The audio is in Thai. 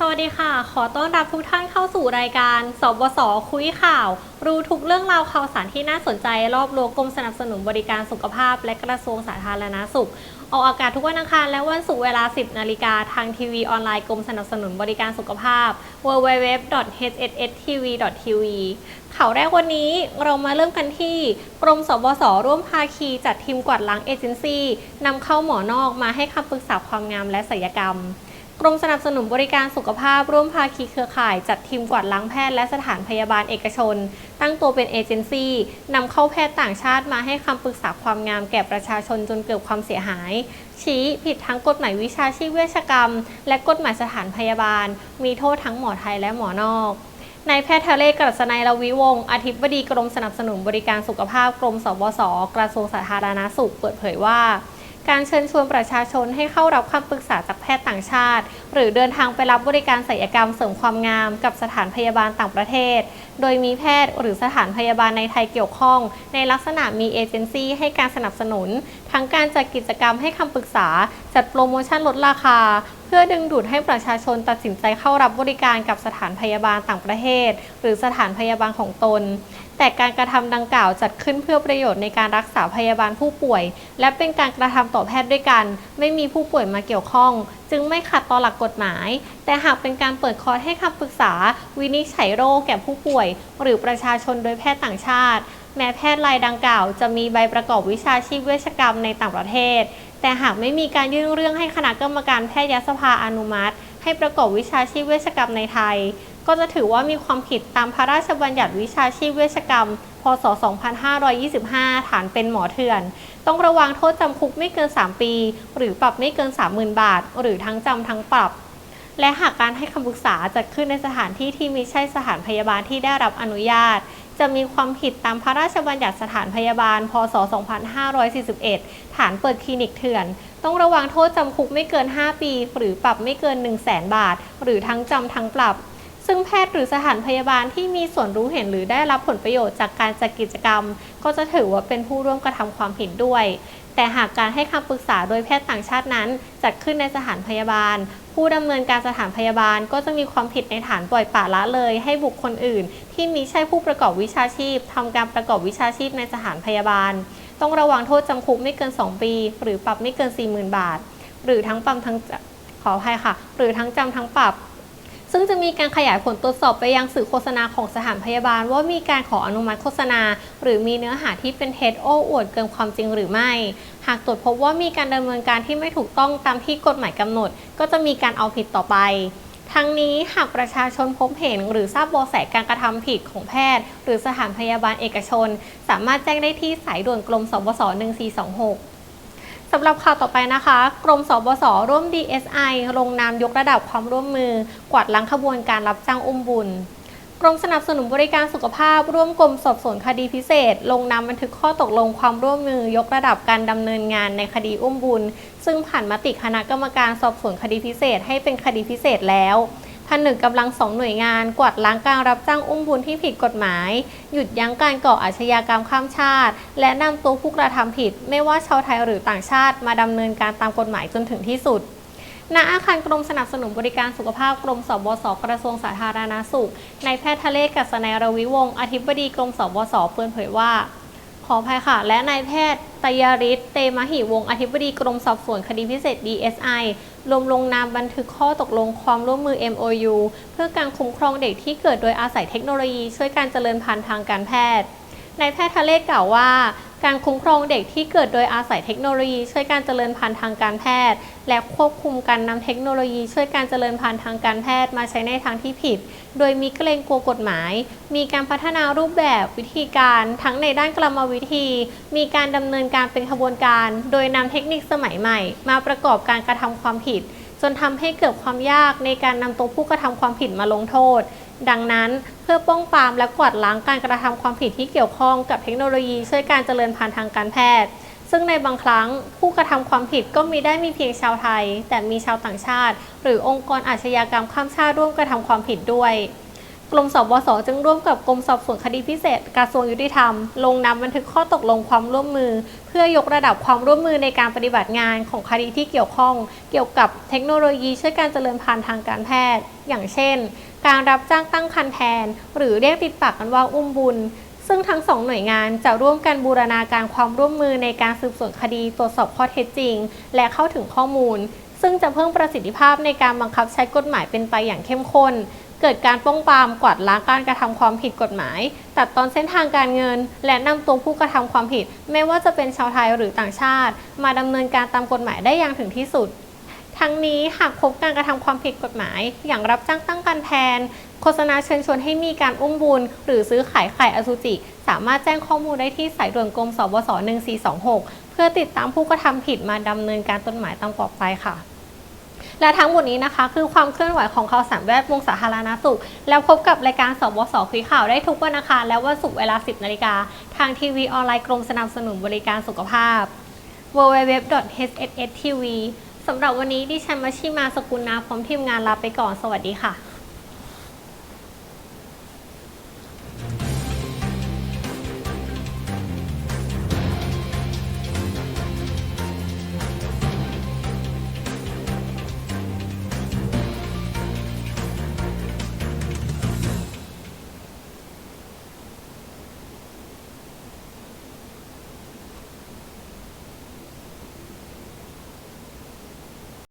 สวัสดีค่ะ ขอต้อนรับทุกท่านเข้าสู่รายการ สบส คุยข่าว รู้ทุกเรื่องราวข่าวสารที่น่าสนใจ รอบรั้วกรมสนับสนุนบริการสุขภาพ และกระทรวงสาธารณาสุข ออกอากาศทุกวันอังคารและวันศุกร์เวลา 10 นาฬิกาทางทีวีออนไลน์กรมสนับสนุนบริการสุขภาพ www.hsstv.tv ข่าวแรกวันนี้เรามาเริ่มกันที่ กรมสบส ร่วมภาคีจัดทีมกวาดล้างเอเจนซี่นำเข้าหมอนอกมาให้คำปรึกษาความงามและศัลยกรรม กรมสนับสนุนบริการสุขภาพร่วมภาคีเครือข่าย จัดทีมกวาดล้างแพทย์และสถานพยาบาลเอกชน ตั้งตัวเป็นเอเจนซี่นำเข้าแพทย์ต่างชาติมาให้คำปรึกษาความงามแก่ประชาชนจนเกิดความเสียหาย ชี้ผิดทั้งกฎหมายวิชาชีพเวชกรรม และกฎหมายสถานพยาบาล มีโทษทั้งหมอไทยและหมอนอกนายแพทย์ทะเลกรัศนัยละวิวงศ์อธิบดีกรมสนับสนุนบริการสุขภาพกรมสบสกระทรวงสาธารณาสุขเปิดเผยว่า การเชิญชวนประชาชนให้เข้ารับคำปรึกษาจากแพทย์ต่างชาติ หรือเดินทางไปรับบริการศัลยกรรมเสริมความงาม กับสถานพยาบาลต่างประเทศ โดยมีแพทย์หรือสถานพยาบาลในไทยเกี่ยวข้อง ในลักษณะมีเอเจนซี่ให้การสนับสนุน ทั้งการจัดกิจกรรมให้คำปรึกษา จัดโปรโมชั่นลดราคา เพื่อดึงดูดให้ประชาชนตัดสินใจเข้ารับบริการกับสถานพยาบาลต่างประเทศ หรือสถานพยาบาลของตน แต่การกระทำดังกล่าวจัดขึ้นเพื่อประโยชน์ในการรักษาพยาบาลผู้ป่วย และเป็นการกระทำต่อแพทย์ด้วยกัน ไม่มีผู้ป่วยมาเกี่ยวข้อง จึงไม่ขัดต่อหลักกฎหมาย แต่หากเป็นการเปิดคอร์สให้คำปรึกษา วินิจฉัยโรคแก่ผู้ป่วย หรือประชาชนโดยแพทย์ต่างชาติ แม้แพทย์รายดังกล่าว จะมีใบประกอบวิชาชีพเวชกรรมในต่างประเทศ แต่หากไม่มีการยื่นเรื่องให้คณะกรรมการแพทยสภาอนุมัติ ให้ประกอบวิชาชีพเวชกรรมในไทย ก็จะถือว่ามีความผิดตามพระราชบัญญัติวิชาชีพเวชกรรม พศ 2525 ฐานเป็นหมอเถื่อน ต้องระวังโทษจำคุกไม่เกิน 3 ปี หรือปรับไม่เกิน 30,000 บาท หรือทั้งจำทั้งปรับ และหากการให้คำปรึกษาจัดขึ้นในสถานที่ที่มิใช่สถานพยาบาลที่ได้รับอนุญาต จะมีความผิดตามพระราชบัญญัติสถานพยาบาล พศ 2541 ฐานเปิดคลินิกเถื่อนต้องระวังโทษจำคุกไม่เกิน 5 ปี หรือปรับไม่เกิน 1 0 0 0 0 0 บาท หรือทั้งจำทั้งปรับ ซึ่งแพทย์หรือสถานพยาบาลที่มีส่วนรู้เห็นหรือได้รับผลประโยชน์จากการจัดกิจกรรม ก็จะถือว่าเป็นผู้ร่วมกระทำความผิดด้วย แต่หากการให้คำปรึกษาโดยแพทย์ต่างชาตินั้น จัดขึ้นในสถานพยาบาล ผู้ดำเนินการสถานพยาบาลก็จะมีความผิดในฐานปล่อยปละละเลย ให้บุคคลอื่น ที่มิใช่ผู้ประกอบวิชาชีพทำการประกอบวิชาชีพในสถานพยาบาล ต้องระวังโทษจำคุกไม่เกิน 2 ปี หรือปรับไม่เกิน 40,000 บาท หรือทั้งปรับทั้งขออภัยค่ะ หรือทั้งจำทั้งปรับ ซึ่งจะมีการขยายผลตรวจสอบไปยังสื่อโฆษณาของสถานพยาบาล ว่ามีการขออนุมัติโฆษณา หรือมีเนื้อหาที่เป็นเท็จโอ้อวดเกินความจริงหรือไม่ หากตรวจพบว่ามีการดำเนินการที่ไม่ถูกต้องตามที่กฎหมายกำหนด ก็จะมีการเอาผิดต่อไปทั้งนี้หากประชาชนพบเห็นหรือทราบเบาะแสการกระทำผิดของแพทย์ หรือสถานพยาบาลเอกชน สามารถแจ้งได้ที่สายด่วนกรมสบส1426 สำหรับข่าวต่อไปนะคะ กรมสบสร่วม DSI ลงนามยกระดับความร่วมมือ กวาดล้างขบวนการรับจ้างอุ้มบุญกรมสนับสนุนบริการสุขภาพ ร่วมกรมสอบสวนคดีพิเศษ ลงนามบันทึกข้อตกลงความร่วมมือยกระดับการดำเนินงานในคดีอุ้มบุญ ซึ่งผ่านมติคณะกรรมการสอบสวนคดีพิเศษให้เป็นคดีพิเศษแล้ว ผนึกกำลังสองหน่วยงานกวาดล้างการรับจ้างอุ้มบุญที่ผิดกฎหมาย หยุดยั้งการก่ออาชญากรรมข้ามชาติ และนำตัวผู้กระทำผิด ไม่ว่าชาวไทยหรือต่างชาติ มาดำเนินการตามกฎหมายจนถึงที่สุดณอาคารกรมสนับสนุนบริการสุขภาพกรมสบสกระทรวงสาธารณาสุขนายแพทย์ทะเลกัศนัยรวิวงศ์อธิบดีกรมสบสเปิดเผยว่า ขออภัยค่ะ และนายแพทย์ตยาริศเตมหิวงอธิบดีกรมสอบสวนคดีพิเศษ DSI รวมลงนามบันทึกข้อตกลงความร่วมมือ MOU เพื่อการคุ้มครองเด็กที่เกิดโดยอาศัยเทคโนโลยี ช่วยการเจริญพันธุ์ทางการแพทย์นายแพทย์ทะเลกล่าวว่า การคุ้มครองเด็กที่เกิดโดยอาศัยเทคโนโลยีช่วยการเจริญพันธุ์ทางการแพทย์ และควบคุมการนำเทคโนโลยีช่วยการเจริญพันธุ์ทางการแพทย์มาใช้ในทางที่ผิด โดยมีเกรงกลัวกฎหมาย มีการพัฒนารูปแบบวิธีการ ทั้งในด้านกรรมวิธี มีการดำเนินการเป็นขบวนการ โดยนำเทคนิคสมัยใหม่ มาประกอบการกระทำความผิด จนทำให้เกิดความยากในการนำตัวผู้กระทำความผิดมาลงโทษ ดังนั้นเพื่อป้องปรามและกวาดล้างการกระทำความผิดที่เกี่ยวข้องกับเทคโนโลยีช่วยการเจริญพันธุ์ทางการแพทย์ ซึ่งในบางครั้งผู้กระทำความผิดก็มีได้มีเพียงชาวไทย แต่มีชาวต่างชาติ หรือองค์กรอาชญากรรมข้ามชาติร่วมกระทำความผิดด้วยกรมสบสจึงร่วมกับกรมสอบสวนคดีพิเศษกระทรวงยุติธรรม ลงนามบันทึกข้อตกลงความร่วมมือ เพื่อยกระดับความร่วมมือในการปฏิบัติงานของคดีที่เกี่ยวข้อง เกี่ยวกับเทคโนโลยีช่วยการเจริญพันธุ์ทางการแพทย์ อย่างเช่น การรับจ้างตั้งครรภ์แทน หรือเรียกติดปากกันว่าอุ้มบุญ ซึ่งทั้งสองหน่วยงานจะร่วมกันบูรณาการความร่วมมือในการสืบสวนคดีตรวจสอบข้อเท็จจริง และเข้าถึงข้อมูล ซึ่งจะเพิ่มประสิทธิภาพในการบังคับใช้กฎหมายเป็นไปอย่างเข้มข้น เกิดการป้องปรามกวาดล้างการกระทำความผิดกฎหมาย ตัดตอนเส้นทางการเงิน และนำตัวผู้กระทำความผิด ไม่ว่าจะเป็นชาวไทยหรือต่างชาติ มาดำเนินการตามกฎหมายได้อย่างถึงที่สุด ทั้งนี้หากพบการกระทำความผิดกฎหมาย อย่างรับจ้างตั้งการแทน โฆษณาเชิญชวนให้มีการอุ้มบุญ หรือซื้อขายไข่อสุจิ สามารถแจ้งข้อมูลได้ที่สายด่วนกรมสบส1426 เพื่อติดตามผู้กระทำผิดมาดำเนินการต้นหมายตามต่อไปค่ะและทั้งหมดนี้นะคะ คือความเคลื่อนไหวของข่าวสารแวดวงสาธารณสุข แล้วพบกับรายการสบสคุยข่าวได้ทุกวันอังคารและวันศุกร์เวลา 10 นาฬิกา ทางทีวีออนไลน์กรมสนับสนุนบริการสุขภาพ www.hsstv สำหรับวันนี้ดิฉันมาชิมาสกุลนาพร้อมทีมงานลาไปก่อนสวัสดีค่ะ